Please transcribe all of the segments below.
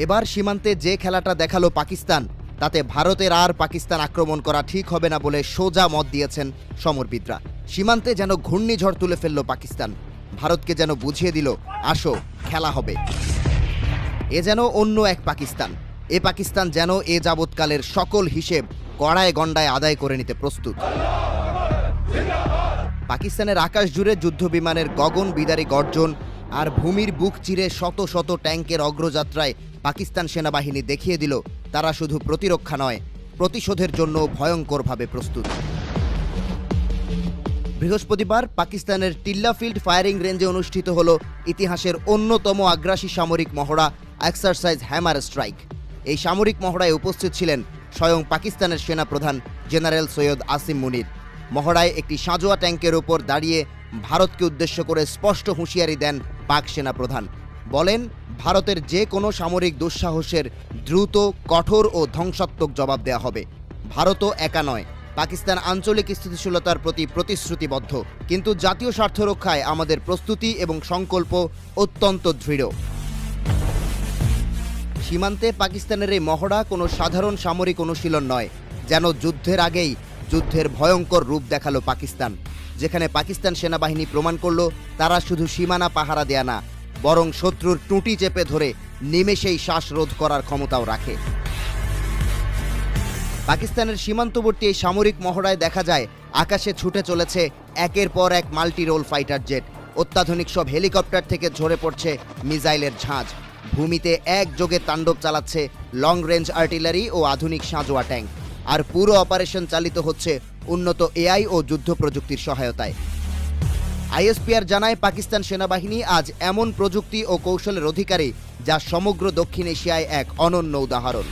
এবার সীমান্তে যে খেলাটা দেখাল পাকিস্তান, তাতে ভারতের আর পাকিস্তান আক্রমণ করা ঠিক হবে না বলে সোজা মত দিয়েছেন সমরবিদরা। সীমান্তে যেন ঘূর্ণিঝড় তুলে ফেলল পাকিস্তান, ভারতকে যেন বুঝিয়ে দিল, আসো, খেলা হবে। এ যেন অন্য এক পাকিস্তান, এ পাকিস্তান যেন এ যাবৎকালের সকল হিসেব কড়ায় গণ্ডায় আদায় করে নিতে প্রস্তুত। পাকিস্তানের আকাশ জুড়ে যুদ্ধ বিমানের গগন বিদারী গর্জন আর ভূমির বুক চিরে শত শত ট্যাঙ্কের অগ্রযাত্রায় পাকিস্তান সেনাবাহিনী দেখিয়ে দিল, তারা শুধু প্রতিরক্ষা নয়, প্রতিশোধের জন্য ভয়ঙ্করভাবে প্রস্তুত। বৃহস্পতিবার পাকিস্তানের টিল্লা ফিল্ড ফায়ারিং রেঞ্জে অনুষ্ঠিত হল ইতিহাসের অন্যতম আগ্রাসী সামরিক মহড়া এক্সারসাইজ হ্যামার স্ট্রাইক। এই সামরিক মহড়ায় উপস্থিত ছিলেন স্বয়ং পাকিস্তানের সেনাপ্রধান জেনারেল সৈয়দ আসিম মুনির। মহড়ায় একটি সাঁজোয়া ট্যাঙ্কের ওপর দাঁড়িয়ে ভারতকে উদ্দেশ্য করে স্পষ্ট হুঁশিয়ারি দেন পাক সেনাপ্রধান। বলেন, ভারতের যে কোনো সামরিক দুঃসাহসের দ্রুত, কঠোর ও ধ্বংসাত্মক জবাব দেওয়া হবে। ভারতও একা নয়, পাকিস্তান আঞ্চলিক স্থিতিশীলতার প্রতি প্রতিশ্রুতিবদ্ধ। কিন্তু জাতীয় স্বার্থ রক্ষায় আমাদের প্রস্তুতি এবং সংকল্প অত্যন্ত দৃঢ়। সীমান্তে পাকিস্তানের এই মহড়া কোনো সাধারণ সামরিক অনুশীলন নয়, যেন যুদ্ধের আগেই যুদ্ধের ভয়ঙ্কর রূপ দেখাল পাকিস্তান। যেখানে পাকিস্তান সেনাবাহিনী প্রমাণ করল, তারা শুধু সীমানা পাহারা দেয়া না, বরং শত্রুর টুঁটি চেপে ধরে নিমেষেই শ্বাসরোধ করার ক্ষমতাও রাখে। পাকিস্তানের সীমান্তবর্তী এই সামরিক মহড়ায় দেখা যায়, আকাশে ছুটে চলেছে একের পর এক মাল্টি রোল ফাইটার জেট। অত্যাধুনিক সব হেলিকপ্টার থেকে ঝরে পড়ছে মিসাইলের ঝাঁজ। ভূমিতে একযোগে তাণ্ডব চালাচ্ছে লং রেঞ্জ আর্টিলারি ও আধুনিক সাঁজোয়া ট্যাঙ্ক। আর পুরো অপারেশন চালিত হচ্ছে উন্নত এআই ও যুদ্ধ প্রযুক্তির সহায়তায়। আইএসপিআর জানায়, পাকিস্তান সেনাবাহিনী আজ এমন প্রযুক্তি ও কৌশলের অধিকারী যা সমগ্র দক্ষিণ এশিয়ায় এক অনন্য উদাহরণ।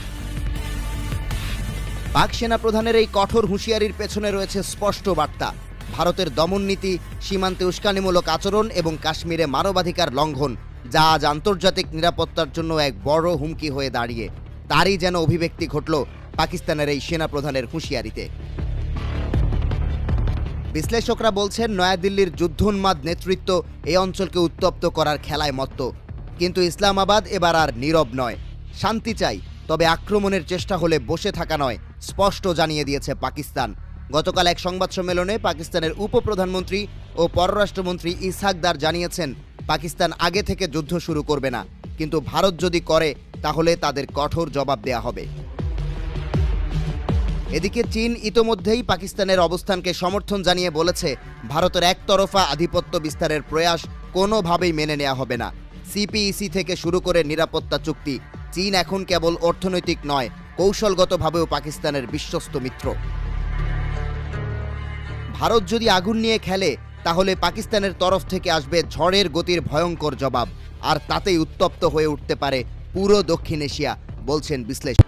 পাক সেনাপ্রধানের এই কঠোর হুঁশিয়ারির পেছনে রয়েছে স্পষ্ট বার্তা। ভারতের দমন নীতি, সীমান্তে উস্কানিমূলক আচরণ এবং কাশ্মীরে মানবাধিকার লঙ্ঘন, যা আজ আন্তর্জাতিক নিরাপত্তার জন্য এক বড় হুমকি হয়ে দাঁড়িয়ে। তারই যেন অভিব্যক্তি ঘটল পাকিস্তানের এই সেনাপ্রধানের হুঁশিয়ারিতে। বিশ্লেষকরা বলছেন, নয়াদিল্লির যুদ্ধোন্মাদ নেতৃত্ব এই অঞ্চলকে উত্তপ্ত করার খেলায় মত্ত। কিন্তু ইসলামাবাদ এবার আর নীরব নয়। শান্তি চাই, তবে আক্রমণের চেষ্টা হলে বসে থাকা নয়, স্পষ্ট জানিয়ে দিয়েছে পাকিস্তান। গতকাল এক সংবাদ সম্মেলনে পাকিস্তানের উপপ্রধানমন্ত্রী ও পররাষ্ট্রমন্ত্রী ইসহাকদার জানিয়েছেন, পাকিস্তান আগে থেকে যুদ্ধ শুরু করবে না। কিন্তু ভারত যদি করে, তাহলে তাদের কঠোর জবাব দেয়া হবে। এদিকে চীন ইতোমধ্যেই পাকিস্তানের অবস্থানকে সমর্থন জানিয়ে বলেছে, ভারতের একতরফা আধিপত্য বিস্তারের প্রয়াস কোনোভাবেই মেনে নেওয়া হবে না। সিপিইসি থেকে শুরু করে নিরাপত্তা চুক্তি, চীন এখন কেবল অর্থনৈতিক নয়, কৌশলগতভাবেও পাকিস্তানের বিশ্বস্ত মিত্র। ভারত যদি আগুন নিয়ে খেলে, তাহলে পাকিস্তানের তরফ থেকে আসবে ঝড়ের গতির ভয়ঙ্কর জবাব, আর তাতেই উত্তপ্ত হয়ে উঠতে পারে পুরো দক্ষিণ এশিয়া, বলছেন বিশ্লেষক।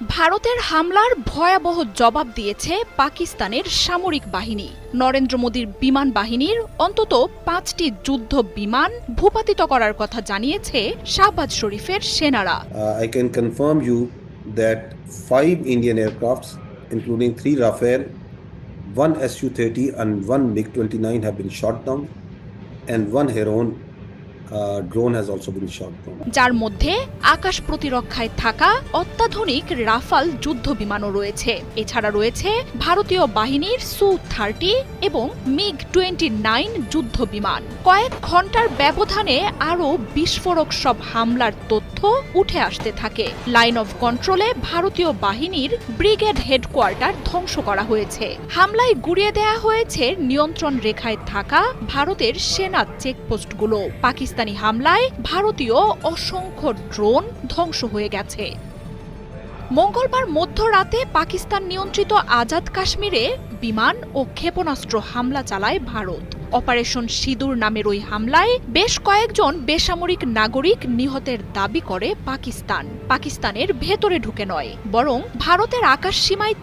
ভারতের হামলার ভয়াবহ জবাব দিয়েছে পাকিস্তানের সামরিক বাহিনী। নরেন্দ্র মোদীর বিমান বাহিনীর অন্তত পাঁচটি যুদ্ধ বিমান ভূপাতিত করার কথা জানিয়েছে শাহবাজ শরীফের সেনারা। I can confirm you that five Indian aircrafts including three Rafale one S U thirty and one MiG twenty nine have been shot down and one Heron drone has also been shot যার মধ্যে আকাশ প্রতিরক্ষায় থাকা অত্যাধুনিক Rafale যুদ্ধ বিমানও রয়েছে। এছাড়া রয়েছে ভারতীয় বাহিনীর সু থার্টি এবং মিগ টোয়েন্টি নাইন যুদ্ধ বিমান। কয়েক ঘণ্টার ব্যবধানে আরও বিস্ফোরক সব হামলার তথ্য উঠে আসতে থাকে। লাইন অফ কন্ট্রোলে ভারতীয় বাহিনীর ব্রিগেড হেডকোয়ার্টার ধ্বংস করা হয়েছে। হামলায় গুড়িয়ে দেয়া হয়েছে নিয়ন্ত্রণ রেখায় থাকা ভারতের সেনা চেকপোস্টগুলো। পাকিস্তানি হামলায় ভারতীয় অসংখ্য ড্রোন ধ্বংস হয়ে গেছে। মঙ্গলবার মধ্যরাতে পাকিস্তান নিয়ন্ত্রিত আজাদ কাশ্মীরে বিমান ও ক্ষেপণাস্ত্র হামলা চালায় ভারত। অপারেশন সিঁদুর নামের ওই হামলায় বেশ কয়েকজন বেসামরিক নাগরিক নিহতের দাবি করে পাকিস্তান। পাকিস্তানের ভেতরে ঢুকে নয়, বরং ভারতের আকাশ সীমায়